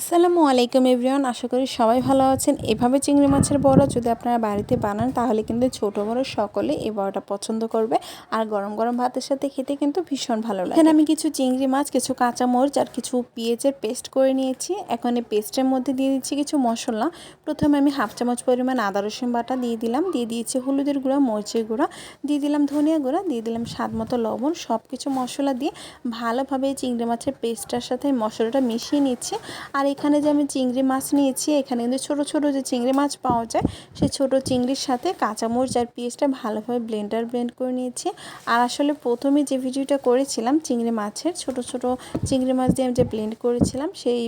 আসসালামু আলাইকুম এভরিওয়ান, আশা করি সবাই ভালো আছেন। এভাবে চিংড়ি মাছের বড়া যদি আপনারা বাড়িতে বানান, তাহলে কিন্তু ছোট বড় সকলে এই বড়াটা পছন্দ করবে। আর গরম গরম ভাতের সাথে খেতে কিন্তু ভীষণ ভালো লাগে। এখানে আমি কিছু চিংড়ি মাছ, কিছু কাঁচা মরিচ আর কিছু পেঁয়াজের পেস্ট করে নিয়েছি। এখন এই পেস্টের মধ্যে দিয়ে দিচ্ছি কিছু মশলা। প্রথমে আমি হাফ চামচ পরিমাণ আদা রসুন বাটা দিয়ে দিলাম। দিয়ে দিয়েছি হলুদের গুঁড়া, মরিচের গুঁড়া। দিয়ে দিলাম ধনিয়া গুঁড়া, দিয়ে দিলাম স্বাদ মতো লবণ। সব কিছু মশলা দিয়ে ভালোভাবে এই চিংড়ি মাছের পেস্টটার সাথে মশলাটা মিশিয়ে নিচ্ছি। আর এখানে যে আমি চিংড়ি মাছ নিয়েছি, এখানে কিন্তু ছোটো ছোটো যে চিংড়ি মাছ পাওয়া যায় সেই ছোটো চিংড়ির সাথে কাঁচামরিচ আর পেঁয়াজটা ভালোভাবে ব্লেন্ডার ব্লেন্ড করে নিয়েছি। আর আসলে প্রথমে যে ভিডিওটা করেছিলাম চিংড়ি মাছের, ছোট ছোট চিংড়ি মাছ দিয়ে আমি যে ব্লেন্ড করেছিলাম, সেই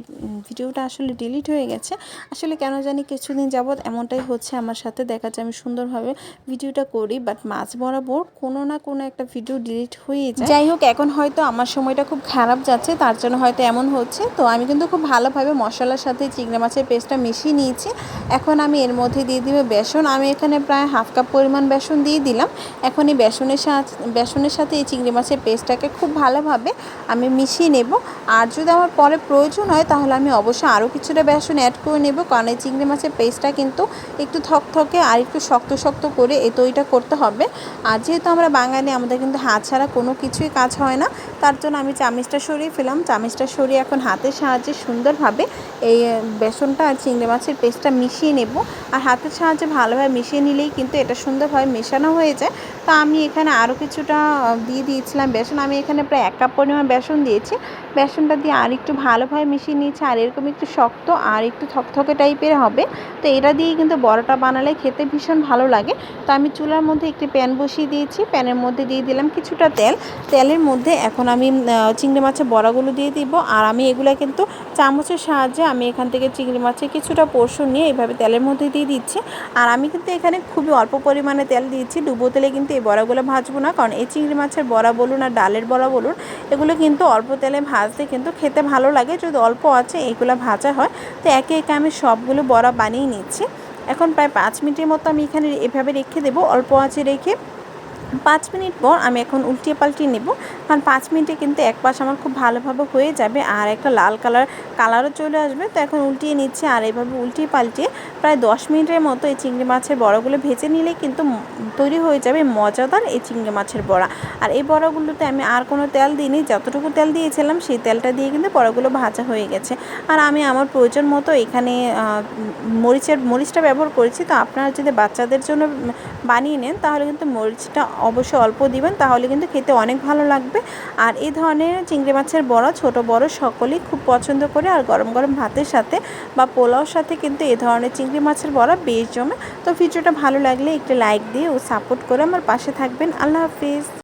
ভিডিওটা আসলে ডিলিট হয়ে গেছে। আসলে কেন জানি কিছুদিন যাবৎ এমনটাই হচ্ছে আমার সাথে, দেখা যায় আমি সুন্দরভাবে ভিডিওটা করি বাট মাছ বরাবর কোনো না কোনো একটা ভিডিও ডিলিট হয়ে যায়। যাই হোক, এখন হয়তো আমার সময়টা খুব খারাপ যাচ্ছে, তার জন্য হয়তো এমন হচ্ছে। তো আমি কিন্তু খুব ভালোভাবে মশলার সাথে চিংড়ি মাছের পেস্টটা মিশিয়ে নিয়েছি। এখন আমি এর মধ্যে দিয়ে দিব বেসন। আমি এখানে প্রায় হাফ কাপ পরিমাণ বেসন দিয়ে দিলাম। এখন এই বেসনের সাথে বেসনের সাথে এই চিংড়ি মাছের পেস্টটাকে খুব ভালোভাবে আমি মিশিয়ে নেব। আর যদি আমার পরে প্রয়োজন হয়, তাহলে আমি অবশ্যই আরও কিছুটা বেসন অ্যাড করে নেব। কারণ এই চিংড়ি মাছের পেস্টটা কিন্তু একটু থকথকে আর একটু শক্ত শক্ত করে এই তৈরিটা করতে হবে। আর যেহেতু আমরা বাঙালি, আমাদের কিন্তু হাত ছাড়া কোনো কিছুই কাজ হয় না। তার জন্য আমি চামিচটা সরিয়ে ফেলাম। চামিচটা সরিয়ে এখন হাতের সাহায্যে সুন্দরভাবে এই বেসনটা আর চিংড়ি মাছের পেস্টটা মিশিয়ে নেব। আর হাতের সাহায্যে ভালোভাবে মিশিয়ে নিলেই কিন্তু এটা সুন্দরভাবে মেশানো হয়ে যায়। তো আমি এখানে আরও কিছুটা দিয়ে দিয়েছিলাম বেসন। আমি এখানে প্রায় এক কাপ পরিমাণ বেসন দিয়েছি। বেসনটা দিয়ে আর একটু ভালোভাবে মিশিয়ে নিয়েছি। আর এরকম একটু শক্ত আর একটু থকথকে টাইপের হবে। তো এটা দিয়ে কিন্তু বড়াটা বানালে খেতে ভীষণ ভালো লাগে। তো আমি চুলার মধ্যে একটি প্যান বসিয়ে দিয়েছি। প্যানের মধ্যে দিয়ে দিলাম কিছুটা তেল। তেলের মধ্যে এখন আমি চিংড়ি মাছের বড়াগুলো দিয়ে দিব। আর আমি এগুলো কিন্তু চামচের সাহায্যে আমি এখান থেকে চিংড়ি মাছের কিছুটা পোর্শন নিয়ে এইভাবে তেলের মধ্যে দিয়ে দিচ্ছি। আর আমি কিন্তু এখানে খুবই অল্প পরিমাণে তেল দিয়েছি। ডুবো তেলে কিন্তু এই বড়াগুলো ভাজবো না। কারণ এই চিংড়ি মাছের বড়া বলুন আর ডালের বড়া বলুন, এগুলো কিন্তু অল্প তেলে ভাজতে কিন্তু খেতে ভালো লাগে। যদি অল্প আছে এইগুলো ভাজা হয়। তো একে একে আমি সবগুলো বড়া বানিয়ে নিচ্ছি। এখন প্রায় পাঁচ মিনিটের মতো আমি এখানে এভাবে রেখে দেবো। অল্প আঁচে রেখে পাঁচ মিনিট পর আমি এখন উল্টিয়ে পাল্টিয়ে নেব। কারণ পাঁচ মিনিটে কিন্তু এক পাশ আমার খুব ভালোভাবে হয়ে যাবে আর একটা লাল কালার কালারও চলে আসবে। তো এখন উল্টিয়ে নিচ্ছি আর এইভাবে উল্টিয়ে পাল্টিয়ে প্রায় দশ মিনিটের মতো এই চিংড়ি মাছের বড়াগুলো ভেজে নিলে কিন্তু তৈরি হয়ে যাবে মজাদার এই চিংড়ি মাছের বড়া। আর এই বড়াগুলোতে আমি আর কোনো তেল দিইনি, যতটুকু তেল দিয়েছিলাম সেই তেলটা দিয়ে কিন্তু বড়াগুলো ভাজা হয়ে গেছে। আর আমি আমার প্রয়োজন মতো এখানে মরিচের, মরিচটা ব্যবহার করেছি। তো আপনারা যদি বাচ্চাদের জন্য বানিয়ে নেন তাহলে কিন্তু মরিচটা অবশ্যই অল্প দিবেন, তাহলে কিন্তু খেতে অনেক ভালো লাগবে। আর এই ধরনের চিংড়ি মাছের বড়া, ছোট বড় সকলেই খুব পছন্দ করে। আর গরম গরম ভাতের সাথে বা পোলাওর সাথে কিন্তু এ ধরনের চিংড়ি মাছের বড়া বেশ জমে। তো ভিডিওটা ভালো লাগলে একটু লাইক দিয়ে ও সাপোর্ট করে আমার পাশে থাকবেন। আল্লাহ হাফিজ।